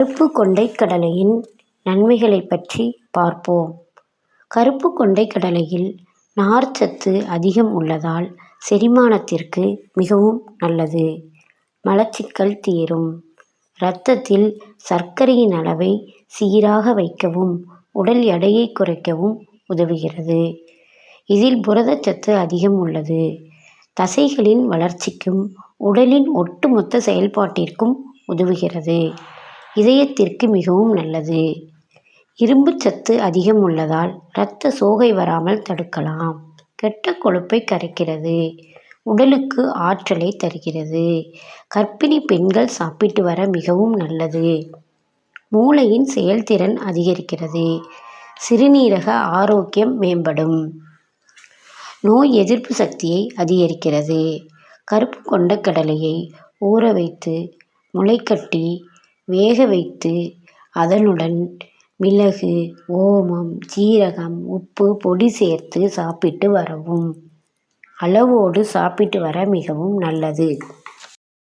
கருப்பு கொண்டைக் கடலையின் நன்மைகளைப் பற்றி பார்ப்போம். கருப்பு கொண்டைக் கடலையில் நார்ச்சத்து அதிகம் உள்ளதால் செரிமானத்திற்கு மிகவும் நல்லது. மலச்சிக்கல் தீரும். இரத்தத்தில் சர்க்கரையின் அளவை சீராக வைக்கவும் உடல் எடையை குறைக்கவும் உதவுகிறது. இதில் புரதச்சத்து அதிகம் உள்ளது. தசைகளின் வளர்ச்சிக்கும் உடலின் ஒட்டுமொத்த செயல்பாட்டிற்கும் உதவுகிறது. இதயத்திற்கு மிகவும் நல்லது. இரும்புச்சத்து அதிகம் உள்ளதால் இரத்த சோகை வராமல் தடுக்கலாம். கெட்ட கொழுப்பை கரைக்கிறது. உடலுக்கு ஆற்றலை தருகிறது. கர்ப்பிணி பெண்கள் சாப்பிட்டு வர மிகவும் நல்லது. மூளையின் செயல்திறன் அதிகரிக்கிறது. சிறுநீரக ஆரோக்கியம் மேம்படும். நோய் எதிர்ப்பு சக்தியை அதிகரிக்கிறது. கருப்பு கொண்ட கடலையை ஊற வைத்து முளைக்கட்டி வேக வைத்து அதனுடன் மிளகு ஓமம் சீரகம் உப்பு பொடி சேர்த்து சாப்பிட்டு வரவும். அளவோடு சாப்பிட்டு வர மிகவும் நல்லது.